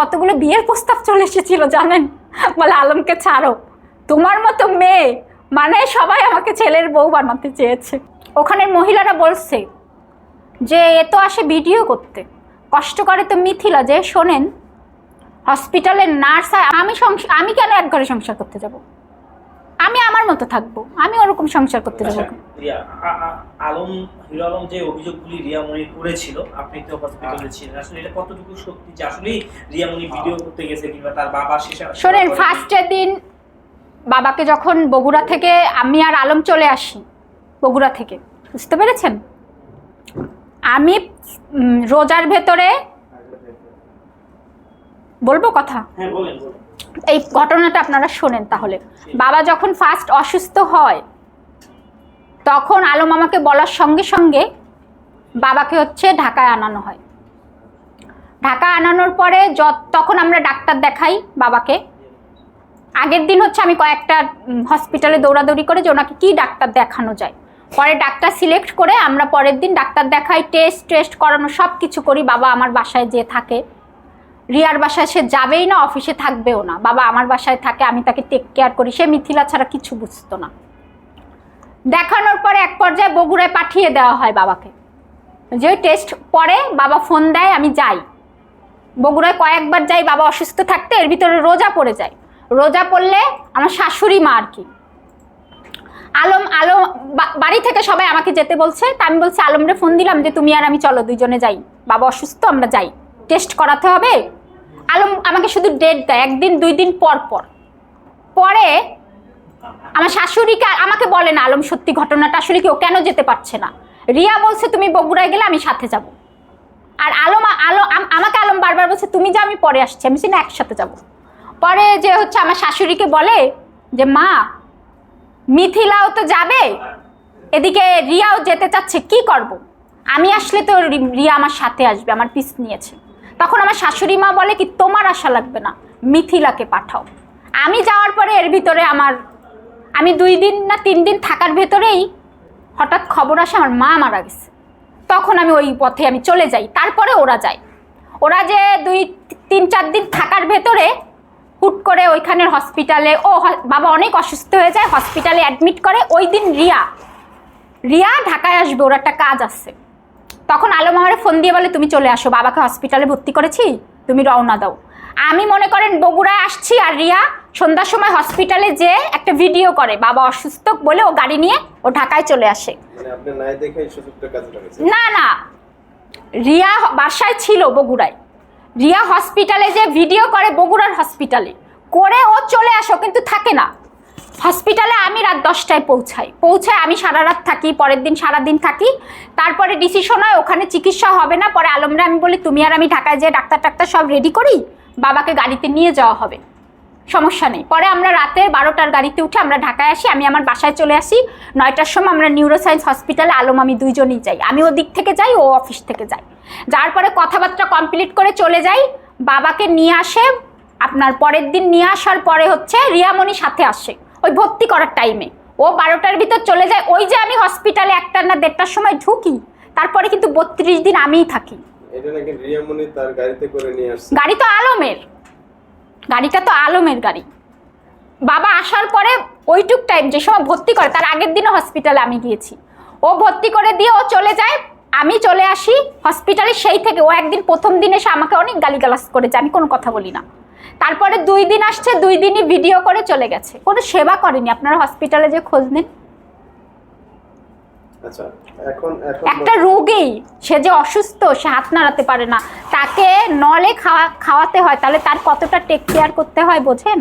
কতগুলো বিয়ের প্রস্তাব চলে এসেছিল জানেন? বলে, আলমকে ছাড়ো। তোমার মতো মেয়ে মানে সবাই আমাকে ছেলের বউ বানাতে চেয়েছে। ওখানের মহিলারা বলছে যে, এ তো আসে ভিডিও করতে। কষ্ট করে তো মিথিলা, যে শোনেন, হসপিটালের নার্স আমি আমি কেন এক ঘরে সংসার করতে যাব? আমি আমার মতো থাকব। আমি ওরকম সংসার করতে যাব। আচ্ছা, আ- আলম হিরো আলম যে অভিযোগগুলি রিয়ামণি করেছিল আপনি তো হসপিটালে ছিলেন। আসলে এটা কতটুকু সত্যি যে আসলে রিয়ামণি ভিডিও করতে গেছে কিংবা তার বাবা শেষে শোনেন ফার্স্টের দিন বাবাকে যখন বগুড়া থেকে আমি আর আলম চলে আসি বগুড়া থেকে বুঝতে পেরেছেন? আমি রোজার ভেতরে। বলব কথা? হ্যাঁ বলেন বলেন। এই ঘটনাটা আপনারা শোনেন তাহলে। বাবা যখন ফার্স্ট অসুস্থ হয়, তখন আলম আমাকে বলার সঙ্গে সঙ্গে বাবাকে হচ্ছে ঢাকায় আনানো হয়। ঢাকা আনানোর পরে তখন আমরা ডাক্তার দেখাই বাবাকে। আগের দিন হচ্ছে আমি কয়েকটা হসপিটালে দৌড়াদৌড়ি করে যে ওনাকে কী ডাক্তার দেখানো যায়। পরে ডাক্তার সিলেক্ট করে আমরা পরের দিন ডাক্তার দেখাই টেস্ট টেস্ট করানো সব কিছু করি, বাবা আমার বাসায় যে থাকে। রিয়ার বাসায় সে যাবেই না, অফিসে থাকবেও না। বাবা আমার বাসায় থাকে, আমি তাকে টেক কেয়ার করি। সে মিথিলা ছাড়া কিছু বুঝতো না। দেখানোর পরে এক পর্যায়ে বগুড়ায় পাঠিয়ে দেওয়া হয় বাবাকে। যে টেস্ট পরে বাবা ফোন দেয়, আমি যাই। বগুড়ায় কয়েকবার যাই, বাবা অসুস্থ থাকতে এর ভিতরে রোজা পড়ে যায়। রোজা পড়লে আমার শাশুড়ি মা আর কি। আলম আলম বাড়ি থেকে সবাই আমাকে যেতে বলছে। তা আমি বলছি, আলমরে ফোন দিলাম যে, তুমি আর আমি চলো দুইজনে যাই। বাবা অসুস্থ, আমরা যাই। টেস্ট করাতে হবে আলম আমাকে শুধু ডেট দেয়, একদিন, দুই দিন, পর পর। পরে আমার শাশুড়িকে আমাকে বলে না, আলম, সত্যি ঘটনাটা আসলে কি ও কেন যেতে পারছে না? রিয়া বলছে, তুমি বগুড়ায় গেলে আমি সাথে যাব। আর আলম আলো আম- আমাকে আলম বারবার বলছে, তুমি যা, আমি পরে আসছি, আমি না একসাথে যাব। পরে যে হচ্ছে আমার শাশুড়িকে বলে যে, মা, মিথিলাও তো যাবে, এদিকে রিয়াও যেতে চাচ্ছে, কি করব। আমি আসলে তো রিয়া আমার সাথে আসবে, আমার পিস নিয়েছে। তখন আমার শাশুড়ি মা বলে কি, তোমার আশা লাগবে না, মিথিলাকে পাঠাও। আমি যাওয়ার পরে এর ভিতরে আমার, আমি দুই দিন না তিন দিন থাকার ভেতরেই হঠাৎ খবর আসে আমার মা মারা গেছে। তখন আমি ওই পথে আমি চলে যাই, তারপরে ওরা যায়। ওরা যে দুই, তিন, চার দিন থাকার ভেতরে হুট করে ওইখানের হসপিটালে, ও বাবা অনেক অসুস্থ হয়ে যায়, হসপিটালে অ্যাডমিট করে, ওই দিন রিয়া রিয়া ঢাকায় আসবে, ওর একটা কাজ আছে। তখন আলম আমার ফোন দিয়ে বলে তুমি চলে আসো বাবাকে হসপিটালে ভর্তি করেছি তুমি রওনা দাও। আমি মনে করেন বগুড়ায় আসছি আর রিয়া সন্ধ্যার সময় হসপিটালে যে একটা ভিডিও করে বাবা অসুস্থ বলে ও গাড়ি নিয়ে ও ঢাকায় চলে আসে। মানে না না রিয়া বাসায় ছিল বগুড়ায়। রিয়া হসপিটালে যে ভিডিও করে বগুড়ার হসপিটালে করে ও চলে আসো কিন্তু থাকে না। হসপিটালে আমি রাত দশটায় পৌঁছাই। পৌঁছায় আমি সারা রাত থাকি, পরের দিন সারা দিন থাকি। তারপরে ডিসিশন হয়, ওখানে চিকিৎসা হবে না, পরে আলমরা আমি বলি, তুমি আর আমি ঢাকায় যে ডাক্তার টাক্তার সব রেডি করি? বাবাকে গাড়িতে নিয়ে যাওয়া হবে। সমস্যা নেই। পরে আমরা রাতে বারোটার গাড়িতে উঠে আমরা ঢাকায় আসি, আমি আমার বাসায় চলে আসি। নয়টার সময় আমরা নিউরোসায়েন্স হসপিটালে আলম আমি দুইজনই যাই। আমি ও দিক থেকে যাই, ও অফিস থেকে যাই যার পরে কথাবার্তা কমপ্লিট করে চলে যাই। বাবাকে নিয়ে আসে, আপনার পরের দিন নিয়ে আসার পরে হচ্ছে রিয়ামণি সাথে আসে। ওই ভর্তি করার টাইমে ও বারোটার ভিতর চলে যায়। ওই যে আমি হসপিটালে একটা না দেড়টার সময় ঢুকি তারপরে কিন্তু বত্রিশ দিন আমিই থাকি। গাড়ি তো আলমের। গাড়িটা তো আলমের গাড়ি। বাবা আসার পরে ওইটুক টাইম যে সময় ভর্তি করে তার আগের দিনও হসপিটালে আমি গিয়েছি। ও ভর্তি করে দিয়ে ও চলে যায়। আমি চলে আসি হসপিটালে সেই থেকে ও একদিন প্রথম দিন এসে আমাকে অনেক গালিগালাজ করেছে আমি কোনো কথা বলি না। তারপরে দুই দিন আসছে দুই দিনই ভিডিও করে চলে গেছে। কোনো সেবা করেনি। আপনারা হসপিটালে যে খোঁজ নিন। আচ্ছা একটা রোগী সে যে অসুস্থ সে হাত নাড়াতে পারে না। তাকে নলে খাওয়া খাওয়াতে হয়। তাহলে তার কতটা টেক কেয়ার করতে হয় বোঝেন?